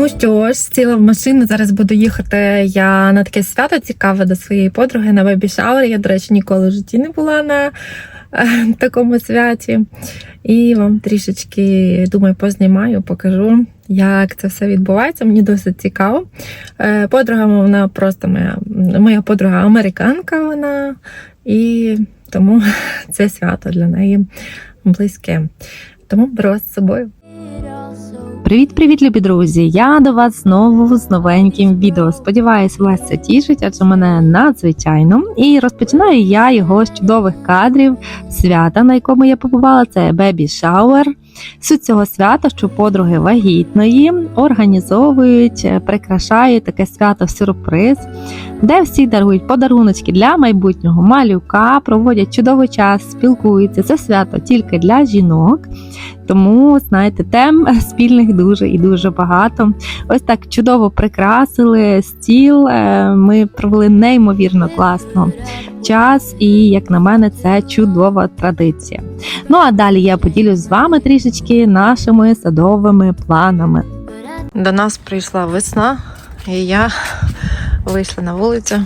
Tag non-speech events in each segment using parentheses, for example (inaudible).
Ну що ж, сіла в машину. Зараз буду їхати. Я на таке свято цікаве до своєї подруги на бебі шауер. Я, до речі, ніколи в житті не була на е, такому святі. І вам трішечки, думаю, познімаю, покажу, як це все відбувається. Мені досить цікаво. Е, Подруга вона просто моя, моя подруга американка. Вона, і тому (laughs) це свято для неї близьке. Тому беру з собою. Привіт-привіт, любі друзі! Я до вас знову з новеньким відео. Сподіваюсь, вас це тішить, адже мене надзвичайно. І розпочинаю я його з чудових кадрів свята, на якому я побувала. Це Бебі Шауер. Суть цього свята, що подруги вагітної організовують, е, прикрашають таке свято сюрприз, де всі дарують подаруночки для майбутнього малюка, проводять чудовий час, спілкуються. Це свято тільки для жінок. Тому, знаєте, тем (laughs) спільних дуже і дуже багато. Ось так чудово прикрасили стіл. е, Ми провели неймовірно класно час, і, як на мене, це чудова традиція. Ну а далі я поділюсь з вами трішечки нашими садовими планами. До нас прийшла весна, і я вийшла на вулицю.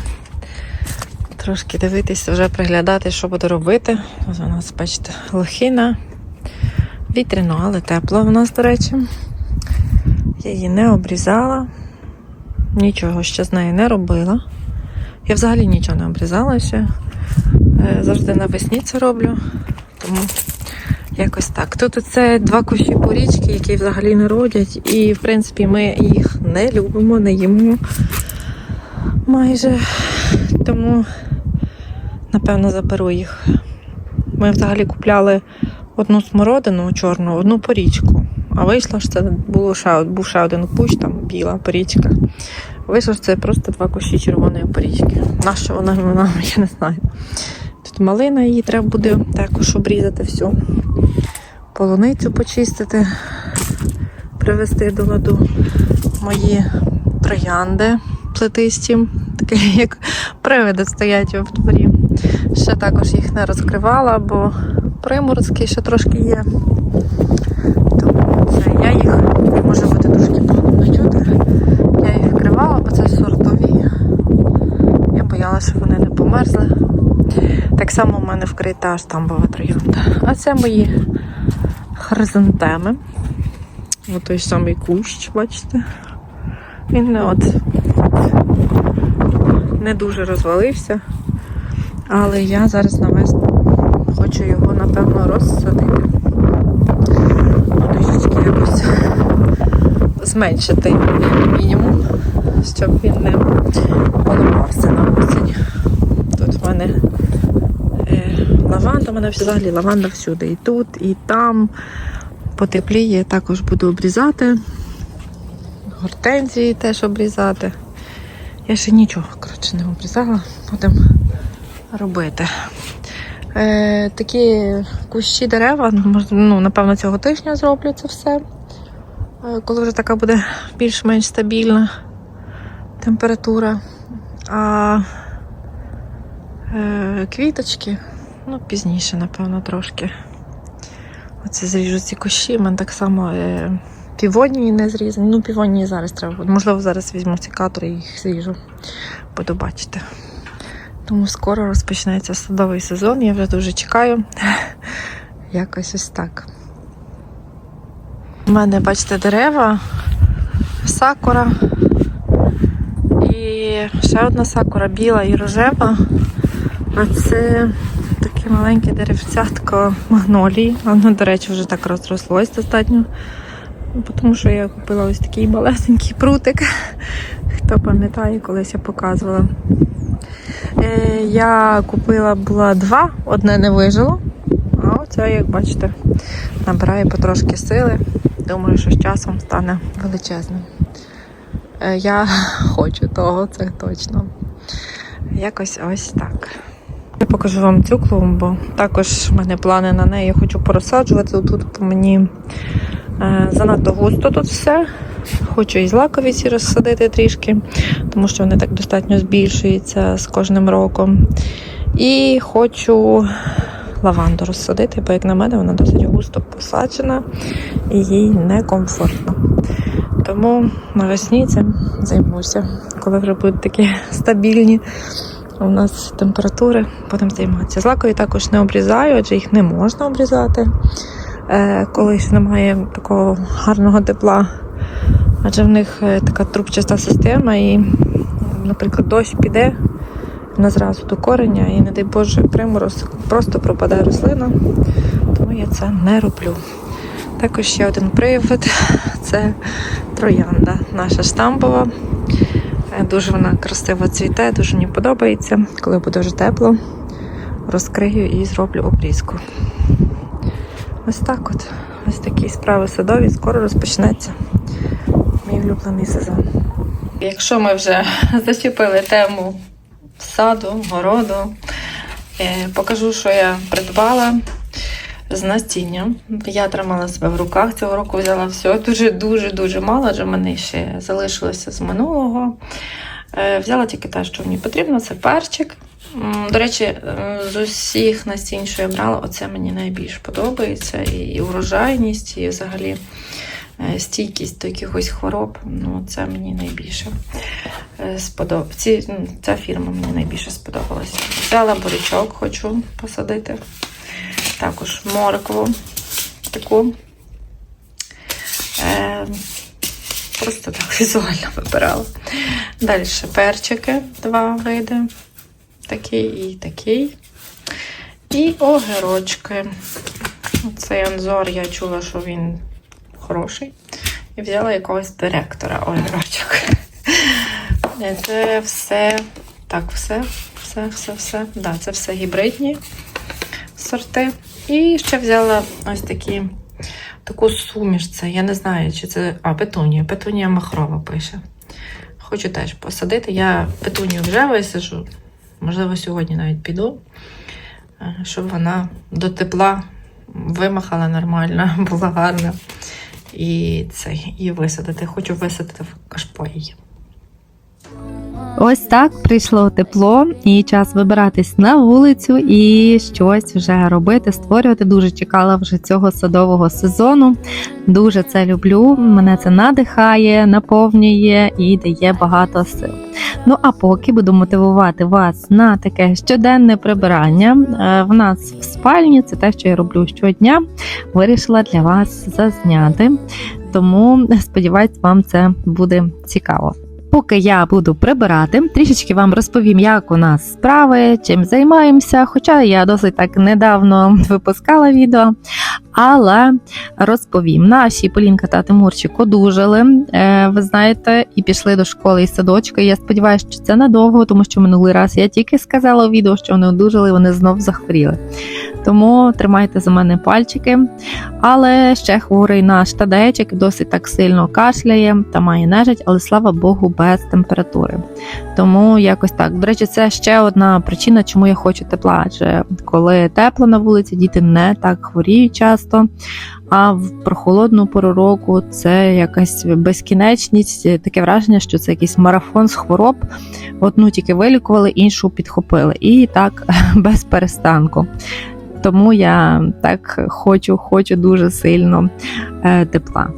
Трошки дивитися, вже приглядати, що буду робити. У нас, бачите, лохина. Вітряно, але тепло у нас, до речі. Я її не обрізала, нічого ще з нею не робила. Я взагалі нічого не обрізала ще. Е, Завжди навесні це роблю. Тому Якось так. Тут це два кущі порічки, які взагалі не родять. І, в принципі, ми їх не любимо, не їмо майже. Тому, напевно, заберу їх. Ми взагалі купляли одну смородину чорну, одну порічку. А вийшло, що це був ще один кущ, там біла порічка. Вийшло, що це просто два кущі червоної порічки. Наша вона, вона, (laughs) я не знаю. Тут малина, її треба буде також обрізати всю полуницю почистити, привести до ладу мої троянди плетисті, такі (laughs) як привиди стоять в дворі. Ще також їх не розкривала, бо приморозки ще трошки є. Тому це я їх, може бути трошки погано чути. Я їх вкривала, бо це сортові. Боялася, щоб вони не померзли. Так само в мене вкрита штамбова троянда. А це мої хризантеми. Ось той самий кущ, бачите. Він не от не дуже розвалився. Але я зараз на весну хочу його, напевно, розсадити. Трішечки якось зменшити мінімум, щоб він не поламався на осінь. Тут в мене е, лаванда, в мене взагалі лаванда всюди. І тут, і там. Потепліє, також буду обрізати. Гортензії теж обрізати. Я ще нічого, коротше, не обрізала, будемо робити. Е, такі кущі дерева, ну, напевно, цього тижня зроблю це все. Е, коли вже така буде більш-менш стабільна температура. А е, квіточки, ну, пізніше, напевно, трошки. Оце зріжу ці кущі. У мене так само е, півонії не зрізані. Ну, півонії зараз треба. Можливо, зараз візьму секатор і їх зріжу. Буду бачити. Тому скоро розпочнеться садовий сезон. Я вже дуже чекаю. (laughs) Якось ось так. У мене, бачите, дерева, сакура. Ще одна сакура біла і рожева. А це таке маленьке деревцятко магнолії. Воно, до речі, вже так розрослось достатньо. Тому що я купила ось такий малесенький прутик. Хто пам'ятає, колись я показувала. Е, я купила була два, одне не вижило. А оце, як бачите, набирає потрошки сили. Думаю, що з часом стане величезним. Е, я (laughs) хочу того, це точно. Якось ось так. Я покажу вам цю клумбу. Також в мене плани на неї. Я хочу порозсаджувати. Тут по мені е, занадто густо тут все. Хочу і злаковіці розсадити трішки, тому що вони так достатньо збільшуються з кожним роком. І хочу лаванду розсадити, бо, як на мене, вона досить густо посаджена і їй некомфортно. Тому навесні цим займуся, коли вже будуть такі (laughs) стабільні у нас температури, будемо займатися. Злакові також не обрізаю, адже їх не можна обрізати, е, коли ще немає такого гарного тепла. Адже в них е, така трубчаста система, і, наприклад, дощ піде вона зразу до кореня, і, не дай Боже, примороз просто пропаде рослина, тому я це не роблю. Також ще один привид це троянда, наша штамбова. Е, Дуже вона красиво цвіте, дуже мені подобається. Коли буде вже тепло, розкрию і зроблю обрізку. Ось так от. Ось такі справи садові. Скоро розпочнеться мій улюблений сезон. Якщо ми вже (laughs) зачепили тему саду, городу, е, покажу, що я придбала з насіння. Я тримала себе в руках. Цього року взяла все дуже-дуже дуже мало, адже мене ще залишилося з минулого. Е, Взяла тільки те, що мені потрібно, це перчик. До речі, е, з усіх насінь, що я брала, оце мені найбільш подобається. І, урожайність, і взагалі е, стійкість до якихось хвороб. Ну, це мені найбільше сподоб... Ця фірма мені найбільше сподобалася. Взяла бурячок, хочу посадити. Також моркву таку. Е, просто так (laughs) візуально вибирала. Далі перчики, два види. Такий і такий. І огірочки. Цей анзор я чула, що він хороший. І взяла якогось директора огірочок. Е, Це все. Так, все, все, все, все. Да, це все гібридні сорти. І ще взяла ось такі, таку суміш. Це я не знаю, чи це. А, петунія. Петунія махрова пише. Хочу теж посадити. Я петунію вже висажу. Можливо, сьогодні навіть піду, е, щоб вона до тепла вимахала нормально, (laughs) була гарна. І цей, і висадити. Хочу висадити в кашпо її. Ось так прийшло тепло, і час вибиратись на вулицю і щось вже робити, створювати. Дуже чекала вже цього садового сезону. Дуже це люблю. Мене це надихає, наповнює і дає багато сил. Ну а поки буду мотивувати вас на таке щоденне прибирання. е, В нас в спальні це те, що я роблю щодня. Вирішила для вас зазняти. Тому сподіваюсь, вам це буде цікаво. Поки я буду прибирати, трішечки вам розповім, як у нас справи, чим займаємося. Хоча я досить так недавно випускала відео, але розповім. Наші Полінка та Тимурчик одужали, е, ви знаєте, і пішли до школи і садочка. Я сподіваюся, що це надовго, тому що минулий раз я тільки сказала у відео, що вони одужали, вони знов захворіли. Тому тримайте за мене пальчики. Але ще хворий наш тадечик досить так сильно кашляє та має нежить, але слава Богу, без температури. Тому якось так. До речі, це ще одна причина, чому я хочу тепла. Адже коли тепло на вулиці, діти не так хворіють часто. А в прохолодну пору року це якась безкінечність, таке враження, що це якийсь марафон з хвороб. Одну тільки вилікували, іншу підхопили. І так (laughs) без перестанку. Тому я так хочу, хочу дуже сильно е, тепла.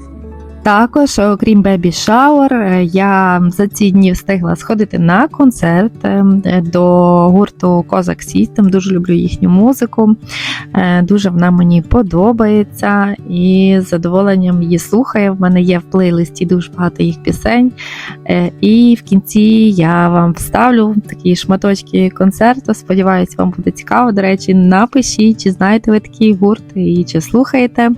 Також, окрім Shower, е, я за ці дні встигла сходити на концерт е, до гурту Козак System. Дуже люблю їхню музику. Е, Дуже вона мені подобається і з задоволенням її слухаю. В мене є в плейлисті дуже багато їх пісень. Е, І в кінці я вам вставлю такі шматочки концерту. Сподіваюсь, вам буде цікаво. До речі, напишіть, чи знаєте ви такий гурт і чи слухаєте.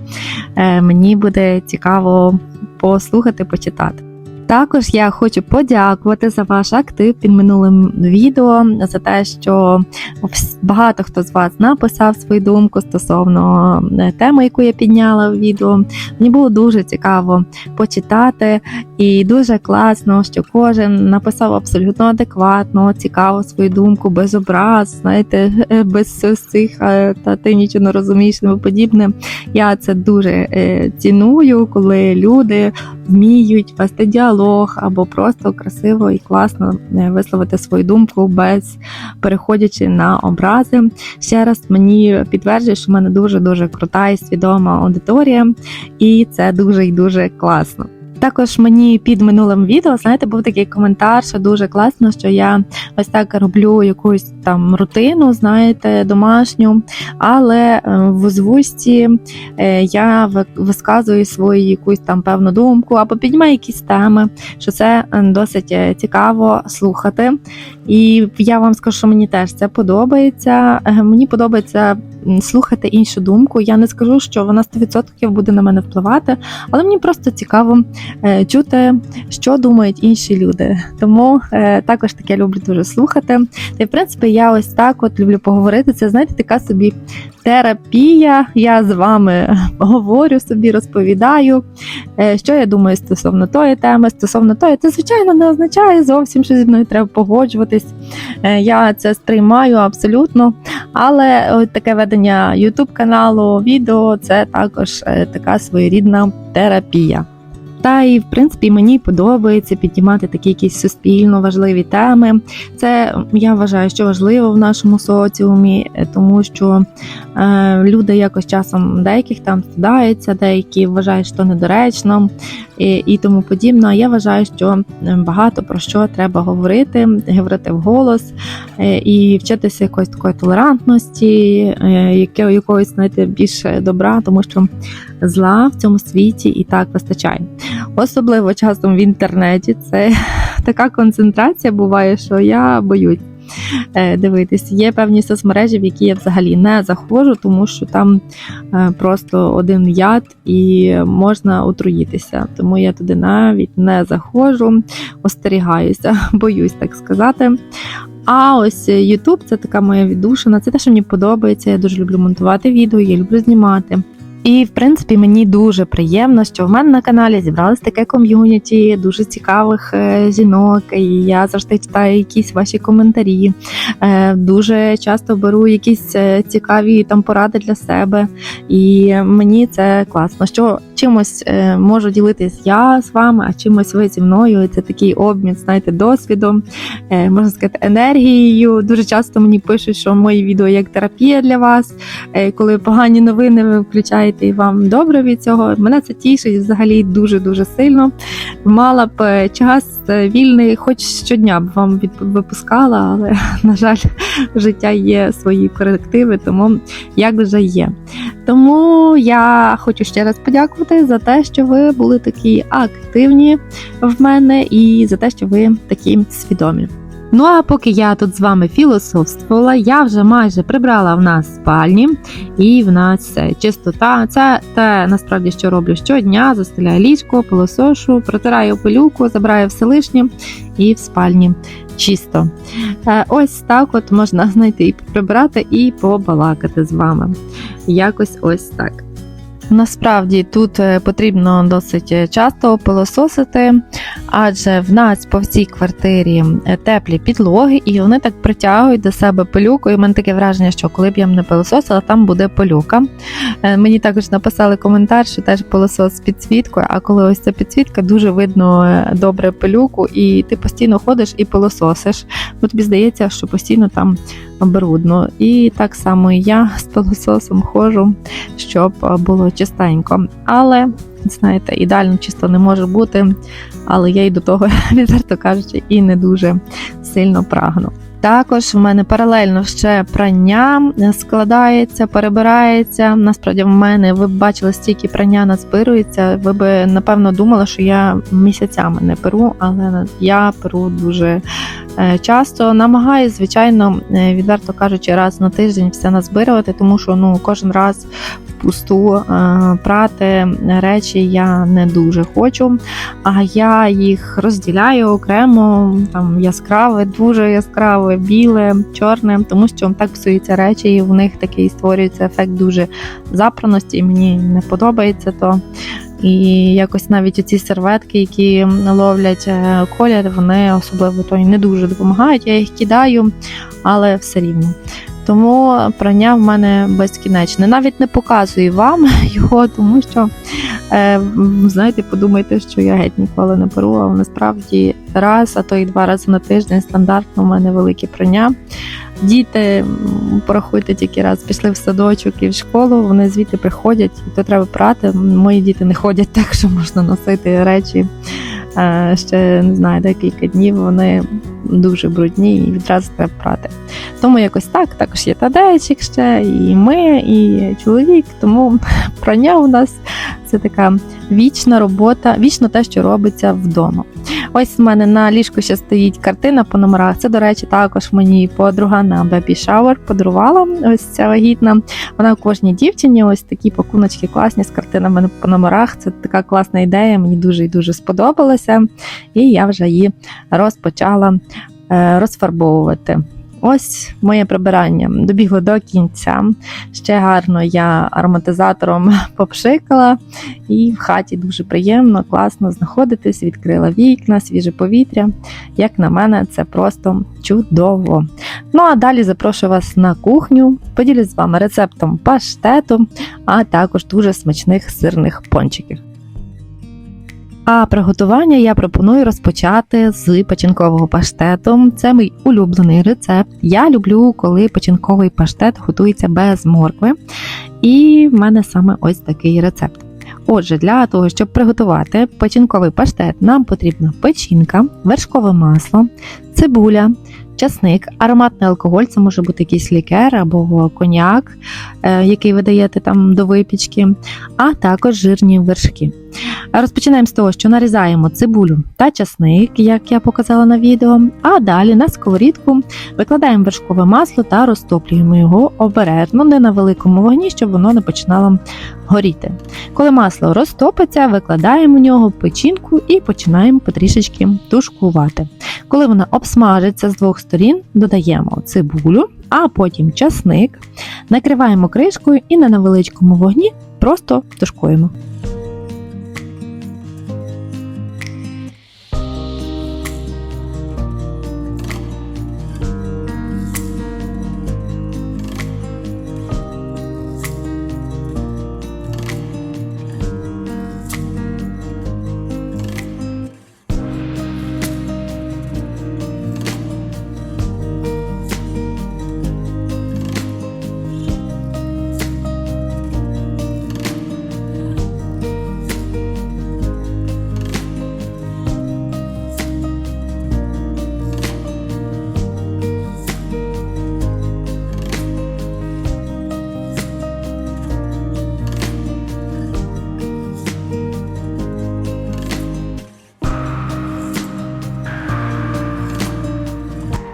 Е, Мені буде цікаво послухати, почитати. Також я хочу подякувати за ваш актив під минулим відео, за те, що багато хто з вас написав свою думку стосовно е, теми, яку я підняла в відео. Мені було дуже цікаво почитати, і дуже класно, що кожен написав абсолютно адекватно, цікаво свою думку, без образ, знаєте, (laughs) без цих е, та ти нічого не розумієш тому подібне. Я це дуже е, ціную, коли люди вміють вести діалог або просто красиво і класно е, висловити свою думку без переходячи на образи. Ще раз мені підтверджує, що в мене дуже дуже крута і свідома аудиторія, і це дуже і дуже класно. Також мені під минулим відео, знаєте, був такий коментар, що дуже класно, що я ось так роблю якусь там рутину, знаєте, домашню, але е, в озвучці е, я висказую свою якусь там певну думку або піднімаю якісь теми, що це е, досить цікаво слухати. І я вам скажу, що мені теж це подобається. Мені подобається слухати іншу думку. Я не скажу, що вона 100% буде на мене впливати, але мені просто цікаво чути, що думають інші люди. Тому е, також таке люблю дуже слухати. Та й в принципі я ось так от люблю поговорити. Це знаєте, така собі терапія. Я з вами говорю собі, розповідаю, е, що я думаю стосовно тої теми, стосовно тої. Це звичайно не означає зовсім, що зі мною треба погоджуватись. Е, Я це сприймаю абсолютно. Але от таке ведення YouTube каналу, відео це також е, така своєрідна терапія. Та і в принципі мені подобається піднімати такі якісь суспільно важливі теми. Це я вважаю, що важливо в нашому соціумі, е, тому що е, люди якось часом деяких там стидаються, деякі вважають, що недоречно і, і тому. А я вважаю, що е, багато про що треба говорити, говорити вголос е, і вчитися якоїсь такої толерантності, е, яке, якоїсь знаєте, більше добра, тому що зла в цьому світі і так вистачає. Особливо часом в інтернеті це (laughs) така концентрація буває, що я боюсь е, дивитись. Є певні соцмережі, в які я взагалі не заходжу, тому що там е, просто один яд і можна отруїтися. Тому я туди навіть не заходжу, остерігаюся, (laughs) боюсь так сказати. А ось YouTube це така моя віддушина, це те, що мені подобається. Я дуже люблю монтувати відео, я люблю знімати. І в принципі мені дуже приємно, що в мене на каналі зібралось таке ком'юніті дуже цікавих е, жінок. І я завжди читаю якісь ваші коментарі. Е, Дуже часто беру якісь е, цікаві там поради для себе. І мені це класно. Що чимось можу ділитись я з вами, а чимось ви зі мною. І Це такий обмін, знаєте, досвідом, можна сказати, енергією. Дуже часто мені пишуть, що мої відео як терапія для вас. Коли погані новини ви включаєте і вам добре від цього. Мене це тішить взагалі дуже дуже сильно. Мала б е, час вільний, хоч щодня б вам випускала, але (laughs) на жаль, життя є свої корективи, тому як вже є. Тому я хочу ще раз подякувати за те, що ви були такі активні в мене, і за те, що ви такі свідомі. Ну а поки я тут з вами філософствувала, я вже майже прибрала в нас спальні, і в нас чистота. Це те насправді, що роблю щодня: застеляю ліжко, пилосошу, протираю пилюку, забираю все лишнє і в спальні чисто. Е, Ось так от можна (laughs) знайти і прибрати, і побалакати з вами. Якось ось так. Насправді тут е, потрібно досить е, часто пилососити, адже в нас по всій квартирі е, теплі підлоги, і вони так притягують до себе пилюку. І в мене таке враження, що коли б я не пилососила, там буде пилюка. Мені також написали коментар, що теж пилосос з підсвіткою, а коли ось ця підсвітка, дуже видно добре пилюку, і ти постійно ходиш і пилососиш. Бо тобі здається, що постійно там брудно. І так само я з пилососом ходжу, щоб е, було чистенько. Але знаєте, ідеально чисто не може бути. Але я й до того, (laughs) відверто кажучи, і не дуже сильно прагну. Також в мене паралельно ще прання складається, перебирається. Насправді, в мене ви б бачили, стільки прання назбирується. Ви б напевно думали, що я місяцями не перу, але я перу дуже е, часто. Намагаюся, звичайно, е, відверто кажучи, раз на тиждень все назбирувати, тому що ну кожен раз в впусту. Е, Прати речі я не дуже хочу, а я їх розділяю окремо, там яскраве, дуже яскраве, біле, чорне, тому що так псуються речі, і в них такий створюється ефект дуже запраності, і мені не подобається то. І якось навіть ці серветки, які ловлять е, колір, вони особливо то не дуже допомагають. Я їх кидаю, але все рівно. Тому прання в мене безкінечне. Навіть не показую вам (laughs) його, тому що е, знаєте, подумайте, що я геть ніколи не перу, а насправді раз, а то й два рази на тиждень стандартно у мене велике прання. Діти, порахуйте тільки раз, пішли в садочок і в школу, вони звідти приходять, то треба прати. Мої діти не ходять (laughs) так, що можна носити речі. Е, Ще не знаю, декілька днів вони дуже брудні і відразу треба прати. Тому якось так, також є тадечик ще, і ми, і чоловік. Тому (laughs) прання у нас це така вічна робота, вічно те, що робиться вдома. Ось в мене на ліжку ще стоїть картина по номерах. Це, до речі, також мені подруга на Baby Shower подарувала. Ось ця вагітна. Вона у кожній дівчині ось такі пакуночки класні з картинами по номерах. Це така класна ідея. Мені дуже і дуже сподобалася. І я вже її розпочала е, розфарбовувати. Ось моє прибирання добігло до кінця. Ще гарно я ароматизатором (laughs) попшикала, і в хаті дуже приємно, класно знаходитись, відкрила вікна, свіже повітря. Як на мене, це просто чудово. Ну а далі запрошую вас на кухню. Поділюсь з вами рецептом паштету, а також дуже смачних сирних пончиків. А приготування я пропоную розпочати з печінкового паштету. Це мій улюблений рецепт. Я люблю, коли печінковий паштет готується без моркви. І в мене саме ось такий рецепт. Отже, для того, щоб приготувати печінковий паштет, нам потрібна печінка, вершкове масло, цибуля, часник, ароматний алкоголь, це може бути якийсь лікер або коньяк, е, який ви даєте там до випічки, а також жирні вершки. Розпочинаємо з того, що нарізаємо цибулю та часник, як я показала на відео. А далі на сковорідку викладаємо вершкове масло та розтоплюємо його обережно, не на великому вогні, щоб воно не починало горіти. Коли масло розтопиться, викладаємо в нього печінку і починаємо потрішечки тушкувати. Коли вона обсмажиться з двох сторін, додаємо цибулю, а потім часник, накриваємо кришкою і на невеличкому вогні просто тушкуємо.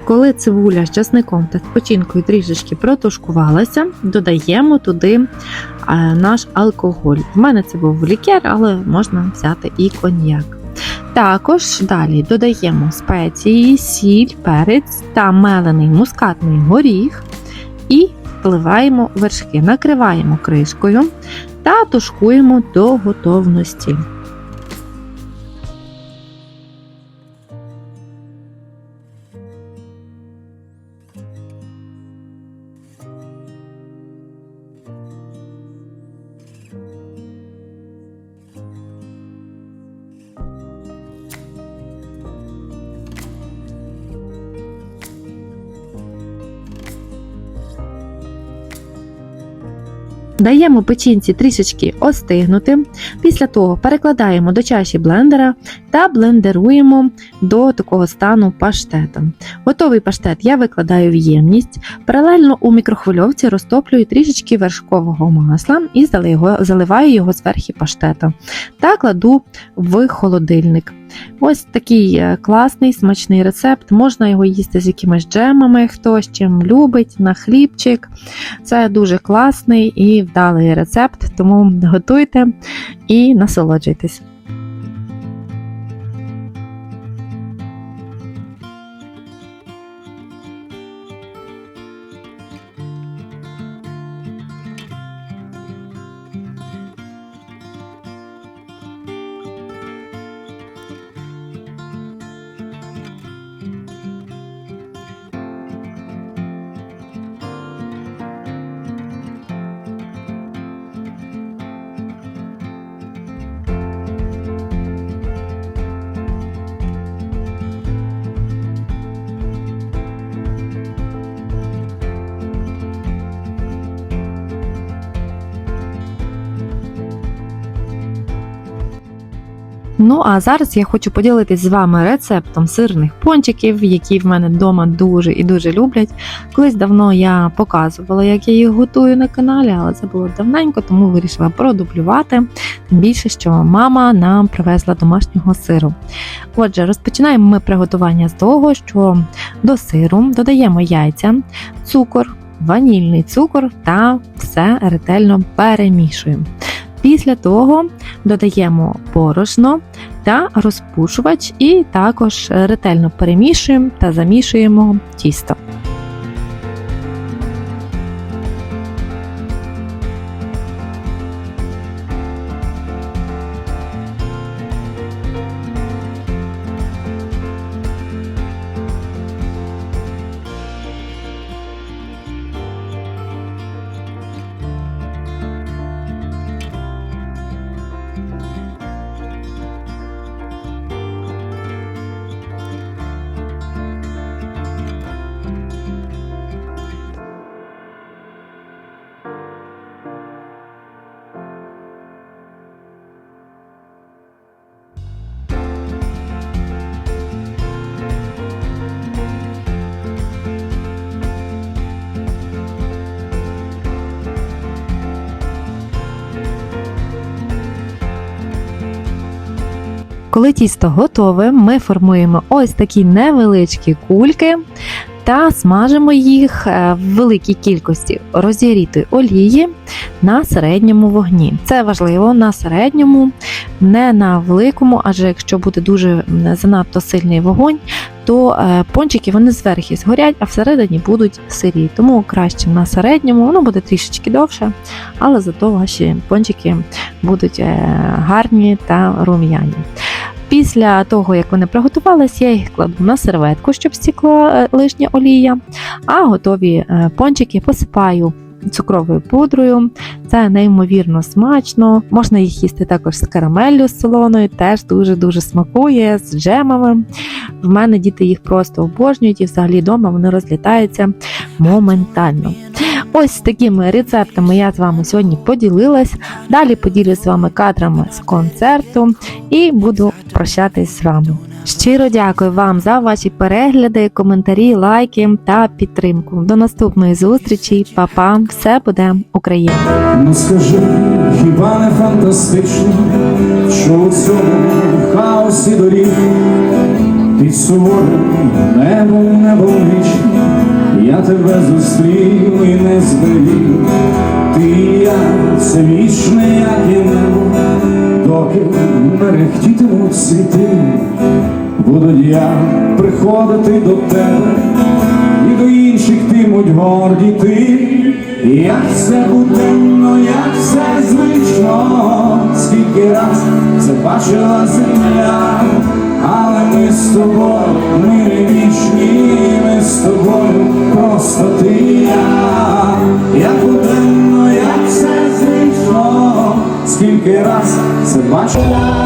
Коли цибуля з часником та з печінкою трішечки протушкувалася, додаємо туди е, наш алкоголь. В мене це був лікер, але можна взяти і коньяк. Також далі додаємо спеції, сіль, перець та мелений мускатний горіх і вливаємо вершки, накриваємо кришкою та тушкуємо до готовності. Даємо печінці трішечки остигнути. Після того перекладаємо до чаші блендера та блендеруємо до такого стану паштета. Готовий паштет я викладаю в ємність. Паралельно у мікрохвильовці розтоплюю трішечки вершкового масла і заливаю його зверху паштета та кладу в холодильник. Ось такий е, класний смачний рецепт. Можна його їсти з якимись джемами, хтось чим любить, на хлібчик. Це дуже класний і вдалий рецепт, тому готуйте і насолоджуйтесь. Ну а зараз я хочу поділитись з вами рецептом сирних пончиків, які в мене вдома дуже і дуже люблять. Колись давно я показувала, як я їх готую на каналі, але це було давненько, тому вирішила продублювати. Тим більше, що мама нам привезла домашнього сиру. Отже, розпочинаємо ми приготування з того, що до сиру додаємо яйця, цукор, ванільний цукор та все ретельно перемішуємо. Після того додаємо борошно та розпушувач, і також ретельно перемішуємо та замішуємо тісто. Коли тісто готове, ми формуємо ось такі невеличкі кульки та смажимо їх е, в великій кількості розігрітої олії на середньому вогні. Це важливо на середньому, не на великому, адже якщо буде дуже занадто сильний вогонь, то е, пончики вони зверху згорять, а всередині будуть сирі. Тому краще на середньому, воно буде трішечки довше, але зато ваші пончики будуть е, гарні та рум'яні. Після того, як вони приготувались, я їх кладу на серветку, щоб стікла е, лишня олія, а готові е, пончики посипаю цукровою пудрою. Це неймовірно смачно. Можна їх їсти також з карамеллю з солоною, теж дуже-дуже смакує, з джемами. В мене діти їх просто обожнюють і взагалі вдома вони розлітаються моментально. Ось такими рецептами я з вами сьогодні поділилась. Далі поділюсь з вами кадрами з концерту і буду прощатись з вами. Щиро дякую вам за ваші перегляди, коментарі, лайки та підтримку. До наступної зустрічі, Па-па! Все буде Україна! Ну скажи, хіба не фантастично, що у цьому хаосі доріг під суворим небом небовничним я тебе зустрів і не зберіг. Ти і я, це вічне, як і небо, доки мерехтітимуть світи, буду я приходити до тебе і до інших тимуть горді ти, як все буденно, як все звично, скільки раз це бачила земля, але ми з тобою, ми буденно,